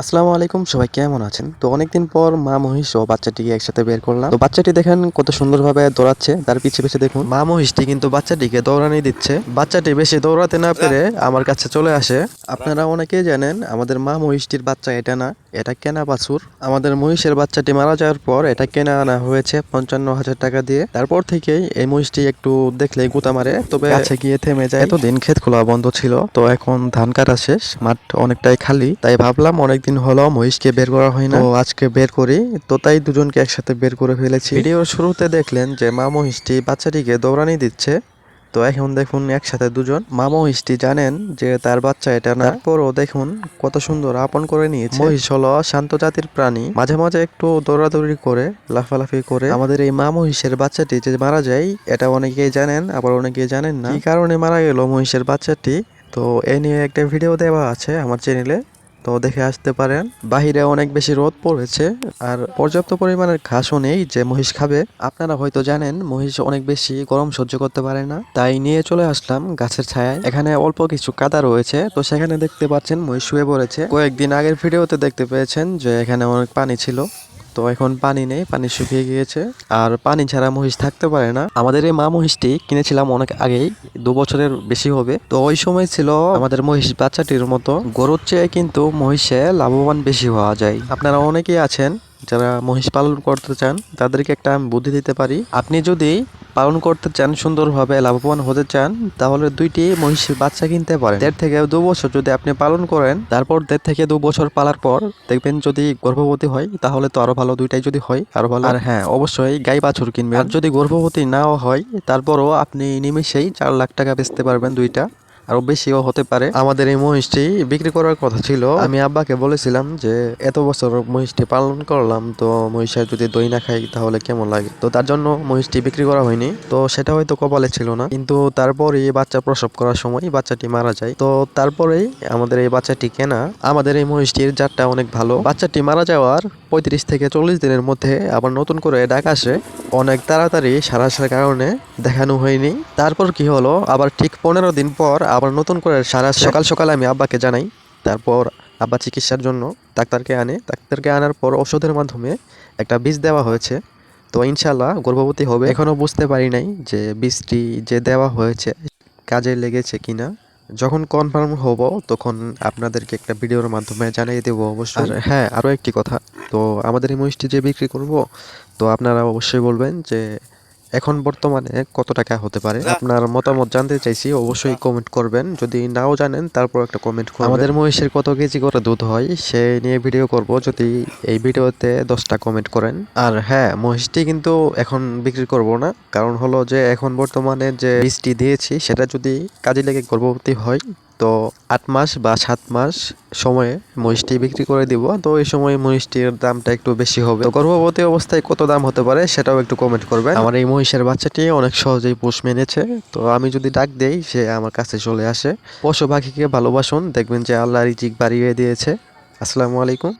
আসসালামু আলাইকুম সবাই কেমন আছেন? তো অনেকদিন পর মা মহিষ ও বাচ্চাটিকে একসাথে বের করলাম। তো বাচ্চাটি দেখেন কত সুন্দরভাবে দৌড়াচ্ছে তার পিছে পিছে দেখুন। মা মহিষটি কিন্তু বাচ্চাটিকে দৌড়ানি দিচ্ছে। বাচ্চাটি বেশি দৌড়াতে না পেরে আমার কাছে চলে আসে। আপনারা অনেকেই জানেন আমাদের মা মহিষটির বাচ্চা এটা না এটা কেনা বাছুর। আমাদের মহিষের বাচ্চাটি মারা যাওয়ার পর এটা কেনা আনা হয়েছে পঞ্চান্ন হাজার টাকা দিয়ে। তারপর থেকেই এই মহিষটি একটু দেখলেই গুতা মারে তবে কাছে গিয়ে থেমে যায়। এতদিন ক্ষেত খোলা বন্ধ ছিল তো এখন ধান কাটা শেষ মাঠ অনেকটাই খালি। তাই ভাবলাম অনেকদিন হলো মহিষকে বের করা হয় না। ও আজকে বের করি। তো তাই দুজনকে একসাথে বের করে ফেলেছি। ভিডিওর শুরুতে দেখলেন যে মা মহিষটি বাচ্চাটিকে দৌড়ানি দিচ্ছে। তো এখন দেখুন একসাথে দুজন। মা মহিষটি জানেন যে তার বাচ্চা এটা না। তারপরও দেখুন কত সুন্দর আপন করে নিয়েছে। মহিষ হলো শান্ত জাতির প্রাণী। মাঝে মাঝে একটু দৌড়াদৌড়ি করে লাফালাফি করে। আমাদের এই মা মহিষের বাচ্চাটি যে মারা যায় এটা অনেকেই জানেন আবার অনেকেই জানেন না। কি কারণে মারা গেল মহিষের বাচ্চাটি? তো এ নিয়ে একটা ভিডিও দেওয়া আছে আমার চ্যানেলে। তো দেখে আসতে পারেন। বাহিরে অনেক বেশি রোদ পড়েছে আর পর্যাপ্ত পরিমাণের ঘাসও নেই যে মহিষ খাবে। আপনারা হয়তো জানেন, মহিষ অনেক বেশি গরম সহ্য করতে পারে না। তাই নিয়ে চলে আসলাম গাছের ছায়ায়। এখানে অল্প কিছু কাদা রয়েছে। তো সেখানে দেখতে পাচ্ছেন মহিষ শুয়ে পড়েছে। কয়েকদিন আগের ভিডিওতে দেখতে পেয়েছেন যে এখানে অনেক পানি ছিল। তো এখন পানি নেই, পানি শুকিয়ে গিয়েছে। আর পানি ছাড়া মহিষ থাকতে পারে না। আমাদের এই মা মহিষটি কিনেছিলাম অনেক আগেই, দু বছরের বেশি হবে। তো ওই সময় ছিল আমাদের মহিষ বাচ্চাটির মতো। গরুর চেয়ে কিন্তু মহিষে লাভবান বেশি হওয়া যায়। আপনারা অনেকেই আছেন যারা মহিষ পালন করতে চান, তাদেরকে একটা আমি বুদ্ধি দিতে পারি। আপনি যদি পালন করতে চান, সুন্দরভাবে লাভবান হতে চান, তাহলে দুইটি মহিষের বাচ্চা কিনতে পারেন। দেড় থেকে দু বছর যদি আপনি পালন করেন, তারপর দেড় থেকে দু বছর পালার পর দেখবেন যদি গর্ভবতী হয়, তাহলে তো আরও ভালো দুইটাই যদি হয়, আরও ভালো। আর হ্যাঁ অবশ্যই গাই বাছুর কিনবেন। আর যদি গর্ভবতী নাও হয়, তারপরও আপনি নিমেষেই চার লাখ টাকা বেচতে পারবেন দুইটা। আরও বেশিও হতে পারে। আমাদের এই মহিষটি বিক্রি করার কথা ছিল। আমি আব্বাকে বলেছিলাম যে, এত বছর মহিষটি পালন করলাম, তো মহিষের যদি দই না খাই তাহলে কেমন লাগে? তো তার জন্য মহিষটি বিক্রি করা হয়নি। তো সেটা হয়তো কপালে ছিল না। কিন্তু তারপরে বাচ্চা প্রসব করার সময় বাচ্চাটি মারা যায়। তো তারপরেই আমাদের এই বাচ্চাটি কেনা। আমাদের এই মহিষটির জাতটা অনেক ভালো। বাচ্চাটি মারা যাওয়ার পঁয়ত্রিশ থেকে চল্লিশ দিনের মধ্যে আবার নতুন করে ডাক আসে। অনেক তাড়াতাড়ি সারা আসার কারণে দেখানো হয়নি। তারপর কি হলো? আবার ঠিক পনেরো দিন পর আবার নতুন করে সারা সকাল সকাল আমি আব্বাকে জানাই তারপর আব্বা চিকিৎসার জন্য ডাক্তারকে আনে। ডাক্তারকে আনার পর ওষুধের মাধ্যমে একটা বীজ দেওয়া হয়েছে। তো ইনশাল্লাহ গর্ভবতী হবে। এখনও বুঝতে পারি নাই যে বীজটি যে দেওয়া হয়েছে কাজে লেগেছে কিনা। যখন কনফার্ম হব তখন আপনাদেরকে একটা ভিডিওর মাধ্যমে জানিয়ে দেবো অবশ্যই। আর হ্যাঁ আরও একটি কথা। তো আমাদের এই মহিষটি যে বিক্রি করব তো আপনারা অবশ্যই বলবেন যে এখন বর্তমানে কত টাকা হতে পারে? আপনার মতামত জানতে চাইছি অবশ্যই কমেন্ট করবেন। যদি নাও জানেন তারপর একটা কমেন্ট করবেন। আমাদের মহিষের কত কেজি করে দুধ হয় সে নিয়ে ভিডিও করব। যদি এই ভিডিওতে দশটা কমেন্ট করেন। আর হ্যাঁ মহিষটি কিন্তু এখন বিক্রি করব না। কারণ হলো যে এখন বর্তমানে যে বীজটি দিয়েছি সেটা যদি কাজে লেগে গর্ভবতী হয় তো আট মাস বা সাত মাস সময়ে মহিষটি বিক্রি করে দিব। তো এই সময় মহিষটির দামটা একটু বেশি হবে। গর্ভবতী অবস্থায় কত দাম হতে পারে সেটাও একটু কমেন্ট করবে আমার এই মহিষের বাচ্চাটি অনেক সহজেই পোষ মেনেছে। তো আমি যদি ডাক দেই, সে আমার কাছে চলে আসে। পশু পাখিকে ভালোবাসুন। দেখবেন যে আল্লাহ রিজিক বাড়িয়ে দিয়েছে। আসসালামু আলাইকুম।